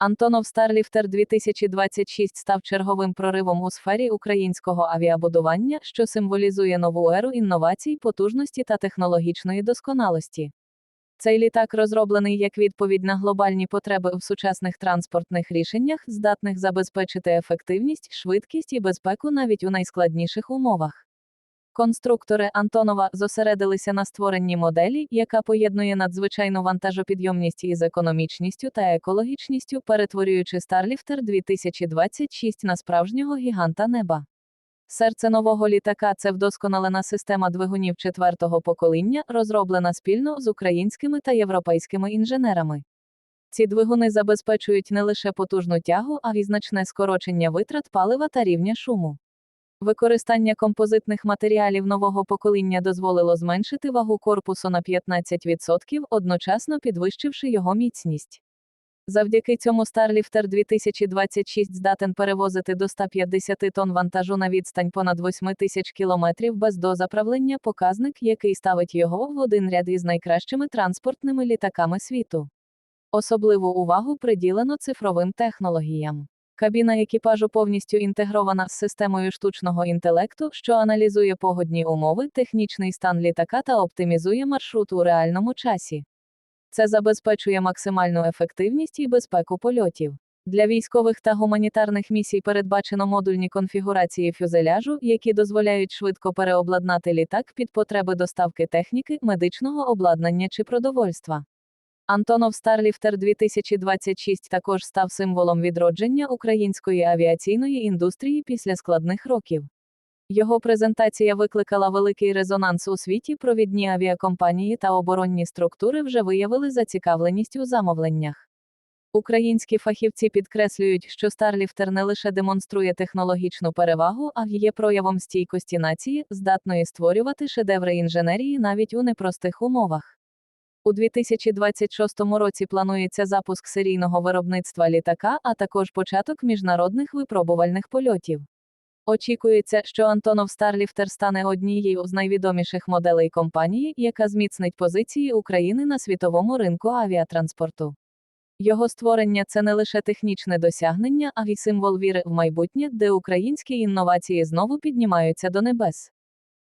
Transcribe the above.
Антонов Старліфтер 2026 став черговим проривом у сфері українського авіабудування, що символізує нову еру інновацій, потужності та технологічної досконалості. Цей літак розроблений як відповідь на глобальні потреби в сучасних транспортних рішеннях, здатних забезпечити ефективність, швидкість і безпеку навіть у найскладніших умовах. Конструктори Антонова зосередилися на створенні моделі, яка поєднує надзвичайну вантажопідйомність із економічністю та екологічністю, перетворюючи Старліфтер 2026 на справжнього гіганта неба. Серце нового літака це вдосконалена система двигунів четвертого покоління, розроблена спільно з українськими та європейськими інженерами. Ці двигуни забезпечують не лише потужну тягу, а й значне скорочення витрат палива та рівня шуму. Використання композитних матеріалів нового покоління дозволило зменшити вагу корпусу на 15%, одночасно підвищивши його міцність. Завдяки цьому Старліфтер 2026 здатен перевозити до 150 тонн вантажу на відстань понад 8 тисяч кілометрів без дозаправлення, показник, який ставить його в один ряд із найкращими транспортними літаками світу. Особливу увагу приділено цифровим технологіям. Кабіна екіпажу повністю інтегрована з системою штучного інтелекту, що аналізує погодні умови, технічний стан літака та оптимізує маршрут у реальному часі. Це забезпечує максимальну ефективність і безпеку польотів. Для військових та гуманітарних місій передбачено модульні конфігурації фюзеляжу, які дозволяють швидко переобладнати літак під потреби доставки техніки, медичного обладнання чи продовольства. Антонов Старліфтер 2026 також став символом відродження української авіаційної індустрії після складних років. Його презентація викликала великий резонанс у світі. Провідні авіакомпанії та оборонні структури вже виявили зацікавленість у замовленнях. Українські фахівці підкреслюють, що Старліфтер не лише демонструє технологічну перевагу, а є проявом стійкості нації, здатної створювати шедеври інженерії навіть у непростих умовах. У 2026 році планується запуск серійного виробництва літака, а також початок міжнародних випробувальних польотів. Очікується, що Антонов Старліфтер стане однією з найвідоміших моделей компанії, яка зміцнить позиції України на світовому ринку авіатранспорту. Його створення це не лише технічне досягнення, а й символ віри в майбутнє, де українські інновації знову піднімаються до небес.